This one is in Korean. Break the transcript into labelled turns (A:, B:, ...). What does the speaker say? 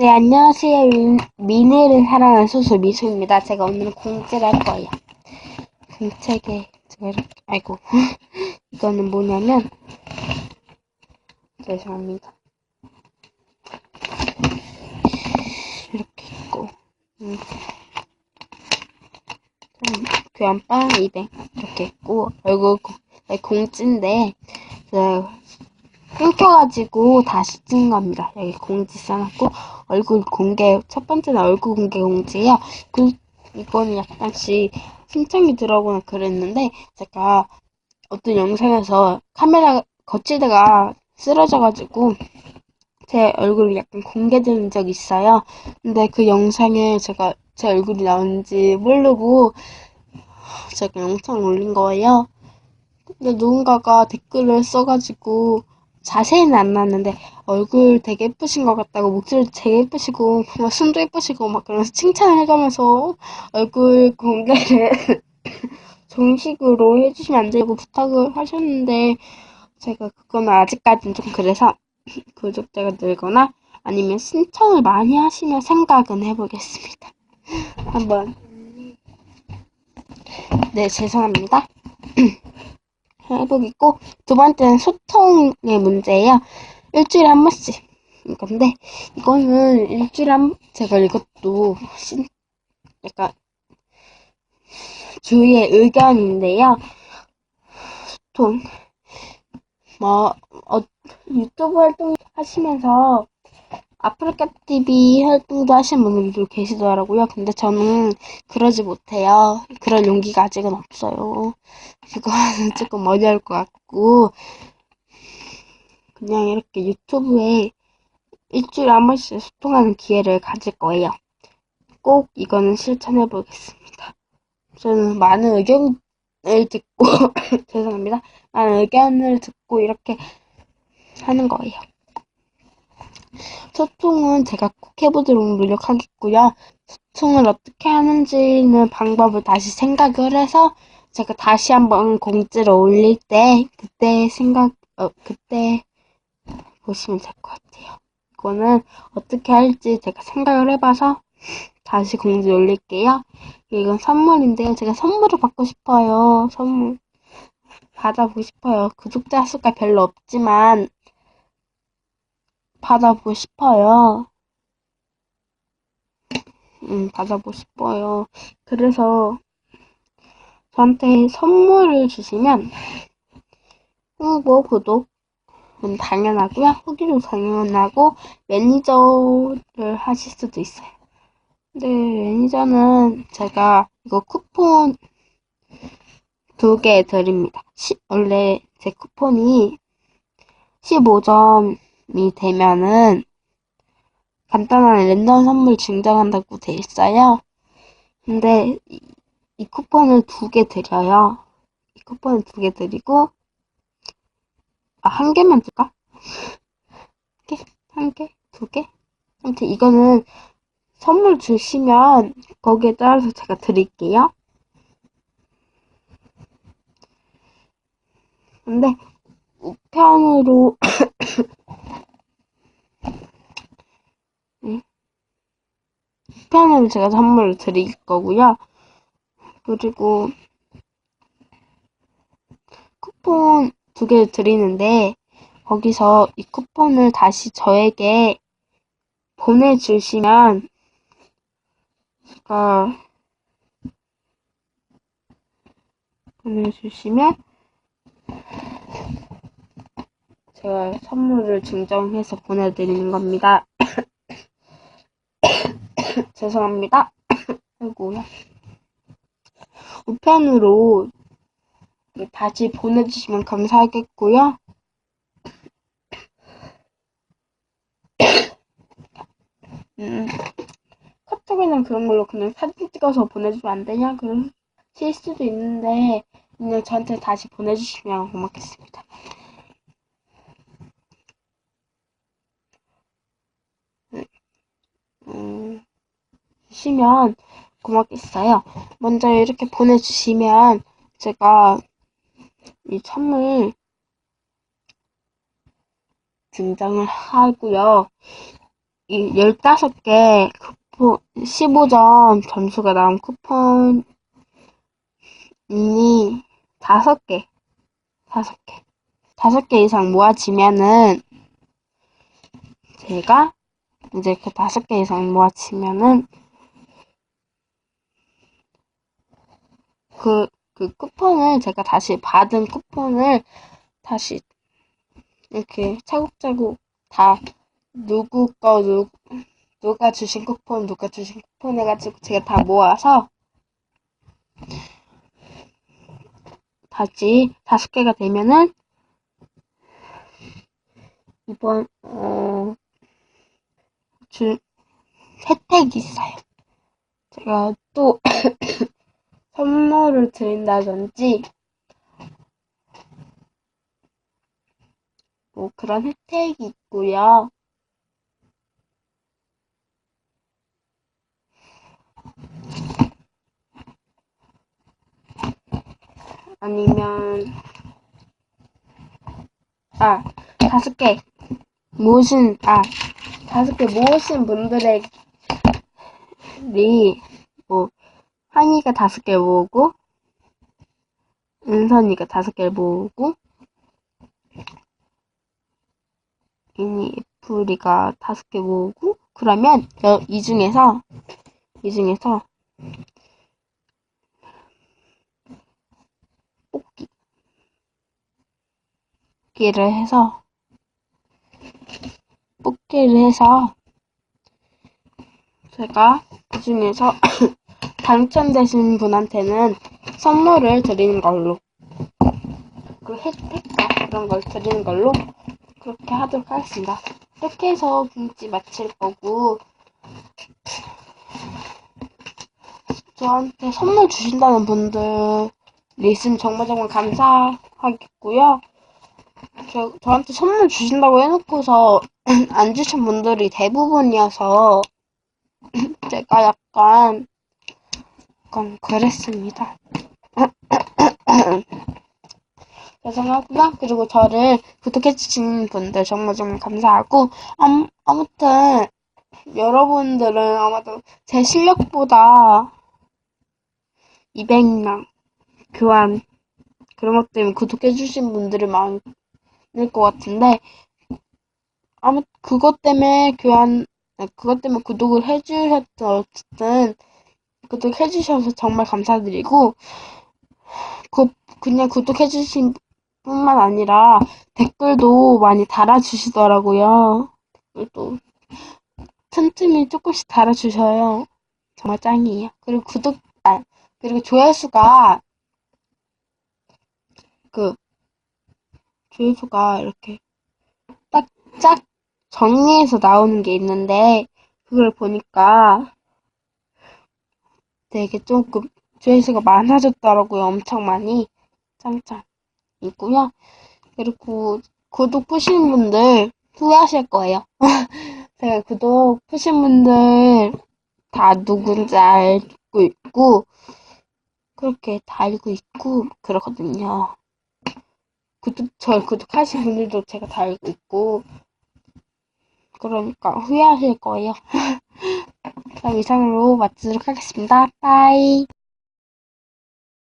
A: 네, 안녕하세요. 미- 미래를 사랑하는 소수 미수입니다. 제가 오늘은 공책을 할 거예요. 공책에 제가 이렇게, 아이고. 이거는 뭐냐면, 죄송합니다. 이렇게 있고, 음, 음, 교환빵 200 이렇게 있고, 얼굴 공- 네, 공지인데, 제가 끊겨가지고 다시 찍은 겁니다. 여기 공지 써놨고 얼굴 공개 첫 번째는 얼굴 공개 공지예요. 그 이거는 약간씩 신청이 들어오거나 그랬는데 제가 어떤 영상에서 카메라 거치대가 쓰러져가지고 제 얼굴이 약간 공개된 적이 있어요. 근데 그 영상에 제가 제 얼굴이 나오는지 모르고 제가 영상을 올린 거예요. 근데 누군가가 댓글을 써가지고 자세히는 안 나왔는데 얼굴 되게 예쁘신 것 같다고 목소리 되게 예쁘시고 막 숨도 예쁘시고 막 그러면서 칭찬을 해가면서 얼굴 공개를 정식으로 해주시면 안 되고 부탁을 하셨는데 제가 그거는 아직까지는 좀 그래서 구독자가 늘거나 아니면 신청을 많이 하시면 생각은 해보겠습니다. 한번 네 죄송합니다. 해보겠고 두 번째는 소통의 문제예요. 일주일에 한 번씩 이건데 이거는 일주일에 한 제가 이것도 신 약간 주위의 의견인데요. 소통 뭐 어, 유튜브 활동 하시면서 아프리카 TV 활동도 하시는 분들도 계시더라고요. 근데 저는 그러지 못해요. 그럴 용기가 아직은 없어요. 그거는 조금 어려울 것 같고, 그냥 이렇게 유튜브에 일주일에 한 번씩 소통하는 기회를 가질 거예요. 꼭 이거는 실천해 보겠습니다. 저는 많은 의견을 듣고, 죄송합니다. 많은 의견을 듣고 이렇게 하는 거예요. 소통은 제가 꼭 해보도록 노력하겠고요. 소통을 어떻게 하는지는 방법을 다시 생각을 해서 제가 다시 한번 공지를 올릴 때 그때 생각 어 그때 보시면 될 것 같아요. 이거는 어떻게 할지 제가 생각을 해봐서 다시 공지 올릴게요. 이건 선물인데요. 제가 선물을 받고 싶어요. 선물 받아보고 싶어요. 구독자 수가 별로 없지만 받아보고 싶어요. 음, 받아보고 싶어요. 그래서 저한테 선물을 주시면 홍보, 구독 은 당연하고요. 후기도 당연하고 매니저를 하실 수도 있어요. 근데 매니저는 제가 이거 쿠폰 두 개 드립니다. 시, 원래 제 쿠폰이 15점 이 되면은 간단한 랜덤 선물 증정한다고 돼 있어요. 근데 이, 이 쿠폰을 두 개 드려요. 이 쿠폰을 두 개 드리고 아, 한 개만 줄까? 한 개? 한 개? 두 개? 아무튼 이거는 선물 주시면 거기에 따라서 제가 드릴게요. 근데 우편으로 우편으로 제가 선물을 드릴 거고요. 그리고 쿠폰 두 개 드리는데 거기서 이 쿠폰을 다시 저에게 보내주시면 제가 보내주시면 제가 선물을 증정해서 보내드리는 겁니다. 죄송합니다. 아이고야. 우편으로 다시 보내주시면 감사하겠고요. 음, 카톡이나 그런 걸로 그냥 사진 찍어서 보내주면 안 되냐? 그러실 수도 있는데 그냥 저한테 다시 보내주시면 고맙겠습니다. 음, 주시면 고맙겠어요. 먼저 이렇게 보내주시면 제가 이 선물 증정을 하고요. 이 15개 쿠폰, 15점 점수가 나온 쿠폰이 5개, 5개, 5개 이상 모아지면은 제가 이제 그 5개 이상 모아지면은 그, 그 쿠폰을 제가 다시 받은 쿠폰을 다시 이렇게 차곡차곡 다 누구 거 누, 누가 주신 쿠폰 누가 주신 쿠폰 해가지고 제가 다 모아서 다시 다섯 개가 되면은 이번 어, 줄 혜택이 있어요. 제가 또 선물을 드린다든지 뭐 그런 혜택이 있고요. 아니면 아 다섯 개 모으신 아 다섯 개 모으신 분들의 뭐 한이가 다섯 개 모으고 은선이가 다섯 개 모으고 이니 애플이가 다섯 개 모으고 그러면 여- 이 중에서 이 중에서 뽑기. 뽑기를 해서 뽑기를 해서 제가 그 중에서 당첨되신 분한테는 선물을 드리는 걸로 그 혜택과 그런 걸 드리는 걸로 그렇게 하도록 하겠습니다. 이렇게 해서 김치 마칠 거고 저한테 선물 주신다는 분들이 있으면 정말 정말 감사하겠고요. 저, 저한테 선물 주신다고 해놓고서 안 주신 분들이 대부분이어서 제가 약간 약간 그랬습니다. 죄송하고요. 그리고 저를 구독해 주신 분들 정말 정말 감사하고 아무, 아무튼 여러분들은 아마도 제 실력보다 200명 교환 그런 것 때문에 구독해 주신 분들이 많을 것 같은데 아무 그것 때문에 교환 아, 그것 때문에 구독을 해주셨던 어쨌든 구독해주셔서 정말 감사드리고 그 그냥 구독해주신 뿐만 아니라 댓글도 많이 달아주시더라고요. 댓글도 틈틈이 조금씩 달아주셔요. 정말 짱이에요. 그리고 구독 아 그리고 조회수가 그 조회수가 이렇게 딱짝 정리해서 나오는 게 있는데 그걸 보니까 되게 조금 조회수가 많아졌더라고요. 엄청 많이 짱짱 있고요. 그리고 구독 푸시는 분들 후회하실 거예요. 제가 구독 푸신 분들 다 누군지 알고 있고 그렇게 다 알고 있고 그러거든요. 구독 절 구독하신 분들도 제가 다 알고 있고 그러니까 후회하실 거예요. 그럼 이상으로 마치도록 하겠습니다. 빠이.